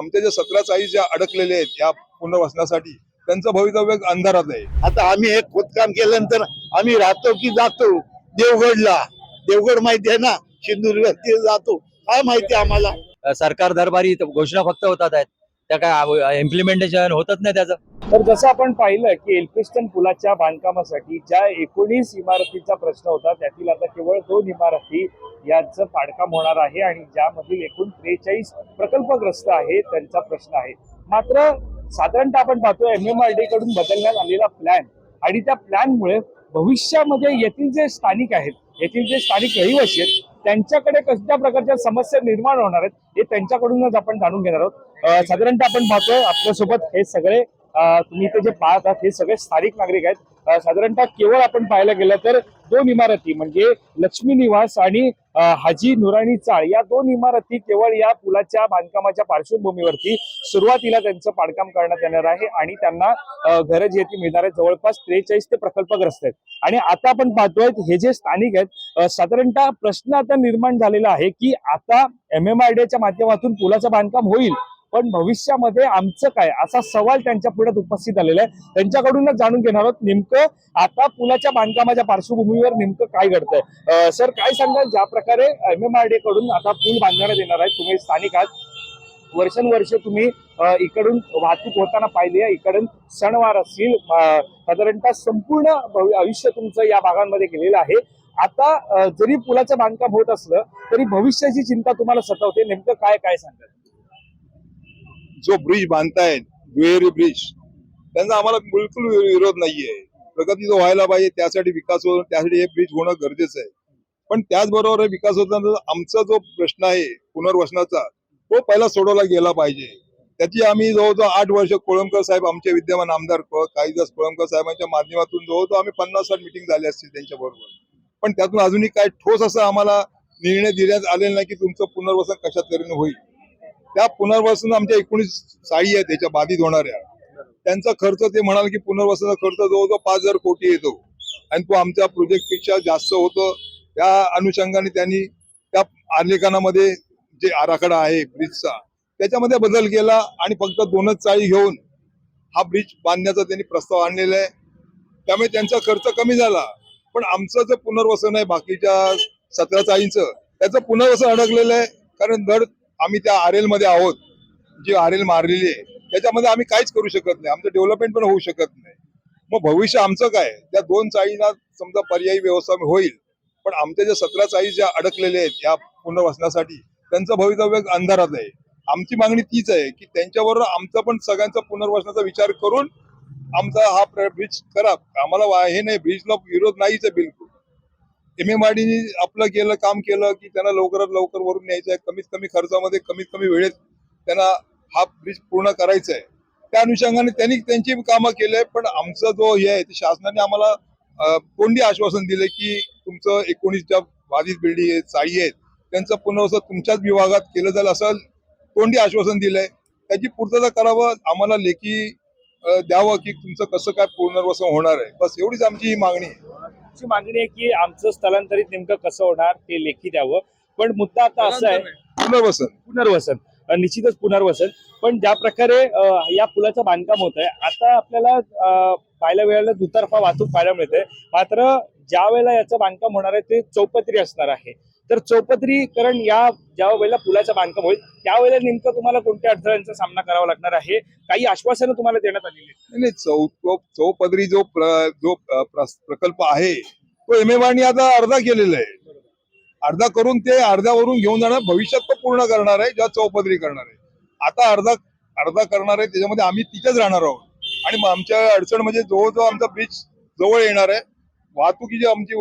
आमचे जे सतरा चाळीस ज्या अडकलेले आहेत या पुनर्वसनासाठी त्यांचं भवितव्य अंधारात आहे. आता आम्ही हे खोदकाम केल्यानंतर आम्ही राहतो की जातो? देवगडला. देवगड माहिती आहे ना? सिंधुदुर्ग ते जातो. काय माहिती आम्हाला? सरकार दरबारी त- घोषणा फक्त होतात आहेत. त्या काय इम्प्लिमेंटेशन होतच नाही त्याचं. तर जसं आपण पाहिलं की एल्फिस्टन पुलाच्या बांधकामासाठी ज्या एकोणीस इमारतीचा प्रश्न होता त्यातील आता केवळ दोन इमारती यांचं पाडकाम होणार आहे आणि ज्यामधील एकूण त्रेचाळीस प्रकल्पग्रस्त आहे त्यांचा प्रश्न आहे. मात्र साधारणतः आपण पाहतो एम एम आर डी कडून बदलण्यात आलेला प्लॅन आणि त्या प्लॅनमुळे भविष्यामध्ये येथील जे स्थानिक आहेत येथील जे स्थानिक रहिवासी आहेत त्यांच्याकडे कसल्या प्रकारच्या समस्या निर्माण होणार आहेत हे त्यांच्याकडूनच आपण जाणून घेणार आहोत. साधारणतः आपण पाहतोय आपल्यासोबत हे सगळे तुम्ही इथे जे पाहतात हे सगळे स्थानिक नागरिक आहेत. साधारणतः केवळ आपण पाहायला गेलं तर दोन इमारती म्हणजे लक्ष्मी निवास आणि हाजी नुराणी चाळ या दोन इमारती केवळ या पुलाच्या बांधकामाच्या पार्श्वभूमीवरती सुरुवातीला त्यांचं बांधकाम करण्यात येणार आहे आणि त्यांना घरं जी आहेत ती मिळणार आहेत. जवळपास त्रेचाळीस ते प्रकल्पग्रस्त आहेत. आणि आता आपण पाहतोय हे जे स्थानिक आहेत साधारणतः प्रश्न आता निर्माण झालेला आहे की आता एम एम आर च्या माध्यमातून पुलाचं बांधकाम होईल. पण भविष्यामध्ये आमचं काय? असा सवाल त्यांच्या पुढ्यात उपस्थित झालेला आहे. त्यांच्याकडूनच जाणून घेणार आहोत नेमकं आता पुलाच्या बांधकामाच्या पार्श्वभूमीवर नेमकं काय घडतंय. सर काय सांगाल? ज्या प्रकारे एम एम आर डी कडून आता पूल बांधण्यात येणार आहे तुम्ही स्थानिक आहात. वर्षानुवर्ष तुम्ही इकडून वाहतूक होताना पाहिली आहे. इकडून सणवार असतील साधारणतः संपूर्ण आयुष्य तुमचं या भागांमध्ये गेलेलं आहे. आता जरी पुलाचं बांधकाम होत असलं तरी भविष्याची चिंता तुम्हाला सतावते. नेमकं काय काय सांगाल? जो ब्रिज बांधतायत दुहेरी ब्रिज त्यांचा आम्हाला बिलकुल विरोध नाहीये. प्रगती जो व्हायला पाहिजे त्यासाठी विकास होतो त्यासाठी हे ब्रिज होणं गरजेचं आहे. पण त्याचबरोबर विकास होताना आमचा जो प्रश्न आहे पुनर्वसनाचा तो पहिला सोडवला गेला पाहिजे. त्याची आम्ही जवळजवळ आठ वर्ष कोळंबकर साहेब आमचे विद्यमान आमदार क- कालिदास कोळंबकर साहेबांच्या माध्यमातून जवळजवळ आम्ही पन्नास साठ मिटिंग झाली असतील त्यांच्या बरोबर पण त्यातून अजूनही काय ठोस असं आम्हाला निर्णय देण्यात आलेला नाही की तुमचं पुनर्वसन कशा तऱ्हेने होईल. त्या पुनर्वसन आमच्या एकोणीस साळी आहेत त्याच्या बाधित होणाऱ्या. त्यांचा खर्च ते म्हणाल की पुनर्वसनाचा खर्च जवळजवळ पाच हजार कोटी येतो. आणि तो आमच्या प्रोजेक्टपेक्षा जास्त होतो. त्या अनुषंगाने त्यांनी त्या आलेखनामध्ये जे आराखडा आहे ब्रिजचा त्याच्यामध्ये बदल केला आणि फक्त दोनच चाळी घेऊन हा ब्रिज बांधण्याचा त्यांनी प्रस्ताव आणलेला आहे. त्यामुळे त्यांचा खर्च कमी झाला. पण आमचं जे पुनर्वसन आहे बाकीच्या सतरा चाळींचं त्याचं पुनर्वसन अडकलेलं आहे. कारण दर आम्ही त्या आर एलमध्ये आहोत. जी आर एल मारलेली आहे त्याच्यामध्ये आम्ही काहीच करू शकत नाही. आमचं डेव्हलपमेंट पण होऊ शकत नाही. मग भविष्य आमचं काय त्या दोन चाळींना समजा पर्यायी व्यवस्था होईल पण आमच्या ज्या सतरा चाळी ज्या अडकलेले आहेत या पुनर्वसनासाठी त्यांचं भवितव्य अंधारात आहे. आमची मागणी तीच आहे की त्यांच्याबरोबर आमचा पण सगळ्यांचा पुनर्वसनाचा विचार करून आमचा हा ब्रिज करा. आम्हाला हे नाही ब्रिजला विरोध नाहीच आहे बिलकुल. एम एम आपलं केलं काम केलं की त्यांना लवकरात लवकर वरून न्यायचं आहे कमीत कमी खर्चामध्ये कमीत कमी वेळेत त्यांना हा ब्रिज पूर्ण करायचा आहे त्या अनुषंगाने त्यांनी त्यांची कामं केले पण आमचा जो हे आहे ते शासनाने आम्हाला कोणती आश्वासन दिले की तुमचं एकोणीस ज्या बाधित बिल्डिंग आहेत चाळी आहेत त्यांचं पुनर्वसन तुमच्याच विभागात केलं जाईल असं कोणती आश्वासन दिलंय? त्याची पूर्तता करावं आम्हाला लेखी द्यावं की तुमचं कसं काय पुनर्वसन होणार आहे. बस एवढीच आमची ही मागणी आहे. आमची मागणी आहे की आमचं स्थलांतरित नेमकं कसं होणार ते लेखी द्यावं. पण मुद्दा आता असा आहे. पुनर्वसन. पुनर्वसन. निश्चितच पुनर्वसन. पण ज्या प्रकारे या पुलाचं बांधकाम होत आहे आता आपल्याला पाहायला वेळेला दुतर्फा वाहतूक पाहायला मिळते मात्र ज्या वेळेला याचं बांधकाम होणार आहे ते चौपदरी असणार आहे. तर चौपदरीकरण या ज्या वेळेला पुलाचं बांधकाम होईल त्यावेळेला नेमकं तुम्हाला कोणत्या अडथळ्यांचा सामना करावा लागणार आहे? काही आश्वासनं तुम्हाला देण्यात आलेली आहेत. नाही, चौ चौपदरी जो प्र- जो प्रकल्प आहे तो एम एम आता अर्धा केलेला आहे. अर्धा करून ते अर्ध्यावरून घेऊन जाणार भविष्यात तो पूर्ण करणार आहे जेव्हा चौपदरी करणार आहे. आता अर्धा अर्धा करणार आहे त्याच्यामध्ये आम्ही तिथेच राहणार आहोत. आणि आमच्या अडचण म्हणजे जवळजवळ आमचा ब्रिज जवळ येणार आहे. वाहतुकीची आमची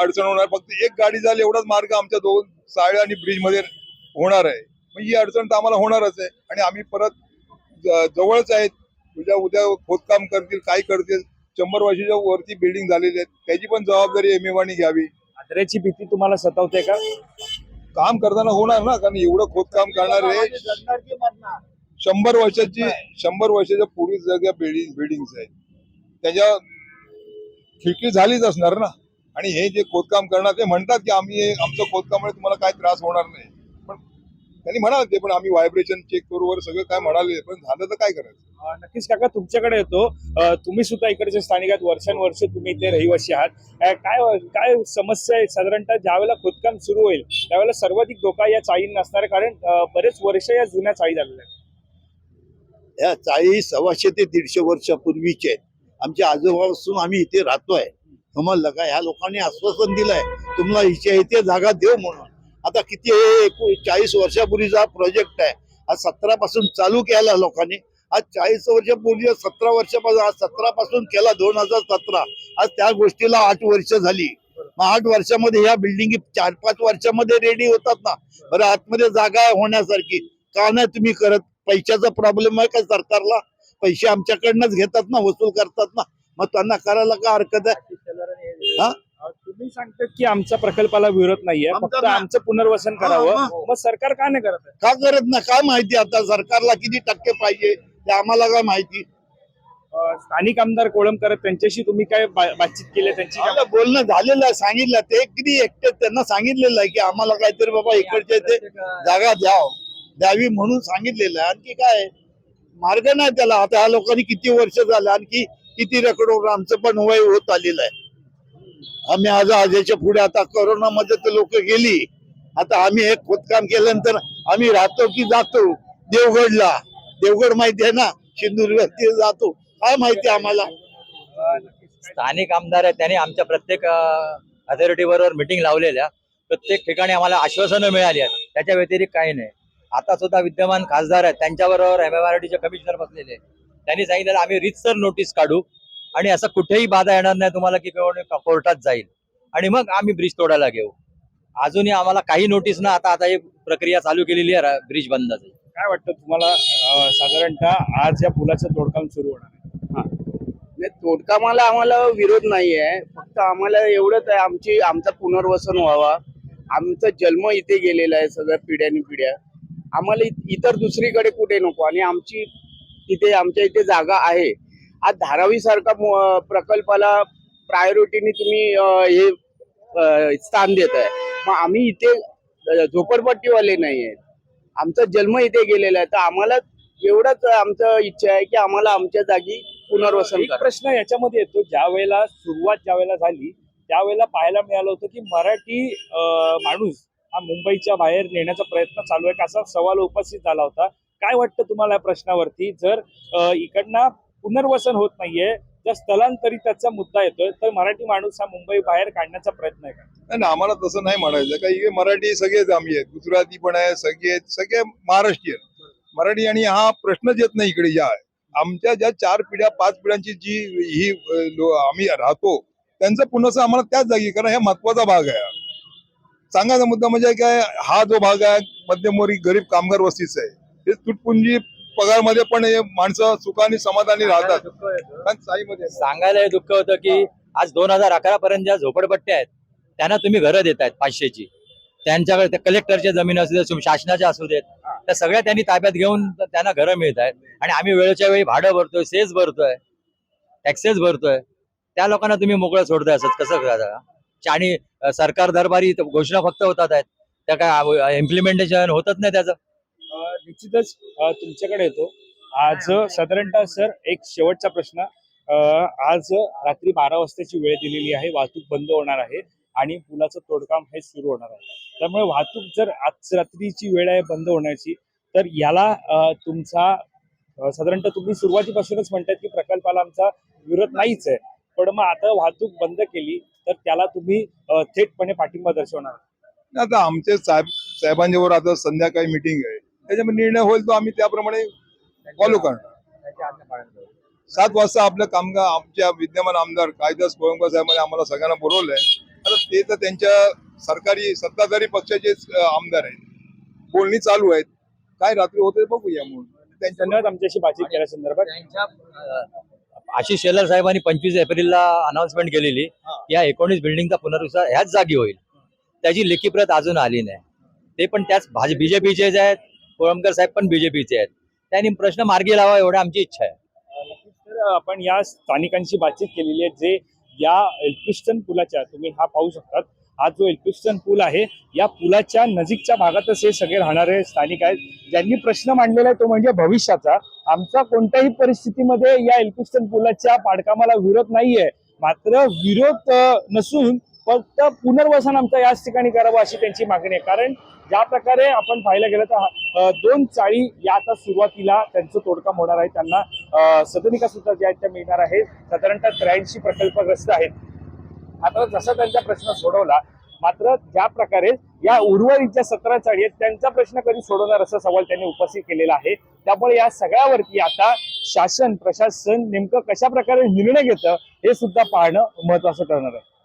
अडचण होणार. फक्त एक गाडी झाली एवढाच मार्ग आमच्या दोन साळ्या आणि ब्रिजमध्ये होणार आहे. मग ही अडचण तर आम्हाला होणारच आहे. आणि आम्ही परत जवळच आहेत. उद्या उद्या खोदकाम करतील काय करतील. शंभर वर्षाच्या वरती बिल्डिंग झालेली आहेत. त्याची पण जबाबदारी एम घ्यावी. आदऱ्याची भीती तुम्हाला सतावते का? काम करताना होणार ना? कारण एवढं खोदकाम करणारे शंभर वर्षाची शंभर वर्षाच्या पूर्वी सगळ्या बिल्डिंग बिल्डिंग्स आहेत. त्याच्या खिडकी झालीच असणार ना. आणि हे जे खोदकाम करणार ते म्हणतात की आम्ही आमचं खोदकामुळे तुम्हाला काय त्रास होणार नाही. पण त्यांनी म्हणाले ते पण आम्ही व्हायब्रेशन चेक करू वर सगळं काय म्हणाले पण झालं तर काय करायचं? नक्कीच काका तुमच्याकडे येतो. तुम्ही सुद्धा इकडचे स्थानिक आहात वर्षानुवर्ष तुम्ही इथे रहिवासी आहात. काय काय समस्या आहे? साधारणतः ज्यावेळेला खोदकाम सुरू होईल त्यावेळेला सर्वाधिक धोका या चाळींना असणार आहे कारण बरेच वर्ष या जुन्या चाळी झालेल्या आहेत. या चाळी सव्वाशे ते दीडशे वर्षापूर्वीचे आहेत. आमच्या आजोबापासून आम्ही इथे राहतोय. समजलं का ह्या लोकांनी आश्वासन दिलंय. तुम्हाला इथे इथे जागा देऊ म्हणून. आता किती हे चाळीस वर्षापूर्वीचा प्रोजेक्ट आहे. आज सतरा पासून चालू केला लोकांनी. आज चाळीस वर्षापूर्वी सतरा वर्षापासून आज सतरा पासून केला दोन हजार सतरा. आज त्या गोष्टीला आठ वर्ष झाली. मग आठ वर्षामध्ये ह्या बिल्डिंग चार पाच वर्षामध्ये रेडी होतात ना. बरं आतमध्ये जागा आहे होण्यासारखी. का नाही तुम्ही करत? पैशाचा प्रॉब्लेम आहे का सरकारला? पैसे आमच्याकडनंच घेतात ना वसूल करतात ना. मग त्यांना करायला का हरकत आहे? हा? तुम्ही सांगतात की आमच्या प्रकल्पाला विरोध नाहीये फक्त आमचं पुनर्वसन करावं. हा. मग सरकार का नाही करत का करत ना काय माहिती आता? सरकारला किती टक्के पाहिजे? ते आम्हाला काय माहिती? स्थानिक आमदार कोळंबकर त्यांच्याशी तुम्ही काय बातचीत केली? त्यांची? बोलणं झालेलं आहे सांगितलं ते किती एकटे त्यांना सांगितलेलं आहे की आम्हाला काहीतरी बाबा इकडचे ते जागा द्याव. द्यावी म्हणून सांगितलेलं आहे. आणखी काय आहे? मार्ग नाही त्याला. आता ह्या लोकांनी किती वर्ष झालं आणखी किती रकडो आमचं पण वय होत आलेलं आहे. आम्ही आज आजच्या पुढे आता करोनामध्ये तर लोक गेली. आता आम्ही हे खोदकाम केल्यानंतर आम्ही राहतो की जातो? देवगडला. देवगड माहिती आहे ना? सिंधुदुर्ग ते जातो. काय माहिती आम्हाला? स्थानिक आमदार आहेत त्यांनी आमच्या प्रत्येक अथॉरिटी बरोबर मिटिंग लावलेल्या. प्रत्येक ठिकाणी आम्हाला आश्वासनं मिळाली आहेत. त्याच्या व्यतिरिक्त काही नाही. आता सुद्धा विद्यमान खासदार आहेत त्यांच्याबरोबर एम एम आर चे कमिशनर बसलेले. त्यांनी सांगितलं आम्ही रितसर नोटीस काढू आणि असं कुठेही बाधा येणार नाही तुम्हाला की कोणी कोर्टात जाईल. आणि मग आम्ही ब्रिज तोडायला घेऊ अजूनही आम्हाला काही नोटीस ना आता आता ही प्रक्रिया चालू केलेली आहे ब्रिज बंदाची काय वाटतं तुम्हाला साधारणतः आज या पुलाचं तोडकाम सुरू होणार आहे? नाही तोडकामाला आम्हाला विरोध नाही आहे फक्त आम्हाला एवढंच आहे आमची आमचं पुनर्वसन व्हावा. आमचा जन्म इथे गेलेला आहे सगळ्या पिढ्यानी पिढ्या. आम्हाला इतर दुसरीकडे कुठे नको. आणि आमची तिथे आमच्या इथे जागा आहे. आज धारावी सारखा प्रकल्पाला प्रायोरिटीने तुम्ही हे स्थान देत आहे मग आम्ही इथे झोपडपट्टीवाले नाही आहेत आमचा जन्म इथे गेलेला आहे. तर आम्हाला एवढंच आमचं इच्छा आहे की आम्हाला आमच्या जागी पुनर्वसन प्रश्न याच्यामध्ये येतो. ज्या वेळेला सुरुवात ज्या वेळेला झाली त्यावेळेला पाहायला मिळालं होतं की मराठी माणूस हा मुंबईच्या बाहेर नेण्याचा प्रयत्न चालू आहे असा सवाल उपस्थित झाला होता. काय वाटतं तुम्हाला या प्रश्नावरती? जर इकडनं पुनर्वसन होत नाहीये जर स्थलांतरिताचा मुद्दा येतोय तर मराठी माणूस हा मुंबई बाहेर काढण्याचा प्रयत्न आहे का? नाही ना आम्हाला तसं नाही म्हणायचं. काही मराठी सगळेच आम्ही आहेत. गुजराती पण आहे सगळे आहेत, सगळे महाराष्ट्रीयन मराठी आणि हा प्रश्नच येत नाही इकडे ज्या आमच्या ज्या चार पिढ्या पाच पिढ्यांची जी ही लो- आम्ही राहतो त्यांचं पुन्हा आम्हाला त्याच जागी कारण हा महत्त्वाचा भाग आहे. सांगायचा मुद्दा म्हणजे काय हा जो भाग आहे मध्यमवर्गीय गरीब कामगार वस्तीचा आहे. हे तुटपुंजी पगारमध्ये पण हे माणसं सुखाने समाधानी राहतात. सांगायला हे दुःख होतं की आज दोन हजार अकरा पर्यंत ज्या झोपडपट्ट्या आहेत त्यांना तुम्ही घरं देतायत पाचशेची. त्यांच्याकडे त्या कलेक्टरच्या जमीन असू देत शासनाच्या असू देत त्या सगळ्या त्यांनी ताब्यात घेऊन त्यांना घरं मिळत आहेत आणि आम्ही वेळेच्या वेळी भाडं भरतोय सेस भरतोय टॅक्सेस भरतोय. त्या लोकांना तुम्ही मोकळं सोडताय असं कसं करा? आणि सरकार दरबारी घोषणा फक्त होतात आहेत. त्या काय इम्प्लिमेंटेशन होतच नाही त्याचं? निश्चितच तुमच्याकडे येतो. आज साधारणतः सर एक शेवटचा प्रश्न. आज रात्री बारा वाजताची वेळ दिलेली आहे. वाहतूक बंद होणार आहे आणि पुलाचं तोडकाम हे सुरू होणार आहे. त्यामुळे वाहतूक जर आज रात्रीची वेळ आहे बंद होण्याची तर याला तुमचा साधारणतः तुम्ही सुरुवातीपासूनच म्हणतात की प्रकल्पाला आमचा विरोध नाहीच आहे. पण मग आता वाहतूक बंद केली तर त्याला तुम्ही थेटपणे पाठिंबा दर्शवणार आता आमचे साहेब साहेबांच्या वर आता संध्याकाळी मिटिंग आहे. त्याच्यामध्ये निर्णय होईल तो आम्ही त्याप्रमाणे फॉलो करणार. सात वाजता आपलं कामगार आमच्या विद्यमान आमदार कायदास गोळंकर साहेबांनी आम्हाला सगळ्यांना बोलवलंय. आता ते तर त्यांच्या सरकारी सत्ताधारी पक्षाचे आमदार आहेत. बोलणी चालू आहेत. काय रात्री होते बघूया म्हणून. त्यांच्या आमच्याशी बातचीत केल्या संदर्भात आशिष शेलार साहेबांनी पंचवीस एप्रिलला अनाउन्समेंट केलेली या एकोणीस बिल्डिंगचा पुनर्विचार ह्याच जागी होईल. त्याची लेखी प्रत अजून आली नाही. ते पण त्याच भाज बीजेपीचेच आहेत. कोळंबकर साहेब पण बीजेपीचे आहेत. त्यांनी प्रश्न मार्गी लावा एवढी आमची इच्छा आहे. आपण या स्थानिकांशी बातचीत केलेली आहे जे या एल्फिस्टन पुलाच्या तुम्ही हा पाहू शकतात. हा जो एल्पिस्टन पूल आहे या पुलाच्या नजीकच्या भागातच हे सगळे राहणारे स्थानिक आहेत. ज्यांनी प्रश्न मांडलेला आहे तो म्हणजे भविष्याचा. आमचा कोणत्याही परिस्थितीमध्ये या एल्पिस्टन पुलाच्या पाडकामाला विरोध नाहीये. मात्र विरोध नसून फक्त पुनर्वसन आमचं याच ठिकाणी करावं अशी त्यांची मागणी आहे. कारण ज्या प्रकारे आपण पाहायला गेलं तर दोन चाळी या आता सुरुवातीला त्यांचं तोडकाम होणार आहे. त्यांना सदनिका सुद्धा ज्या आहेत त्या मिळणार आहेत. साधारणतः त्र्याऐंशी प्रकल्पग्रस्त आहेत. मात्र जसा त्यांचा प्रश्न सोडवला मात्र ज्या प्रकारे या उर्वरित ज्या सतरा चाळी आहेत त्यांचा प्रश्न कधी सोडवणार असा सवाल त्यांनी उपस्थित केलेला आहे. त्यामुळे या सगळ्यावरती आता शासन प्रशासन नेमकं कशा प्रकारे निर्णय घेतं हे सुद्धा पाहणं महत्वाचं ठरणार आहे.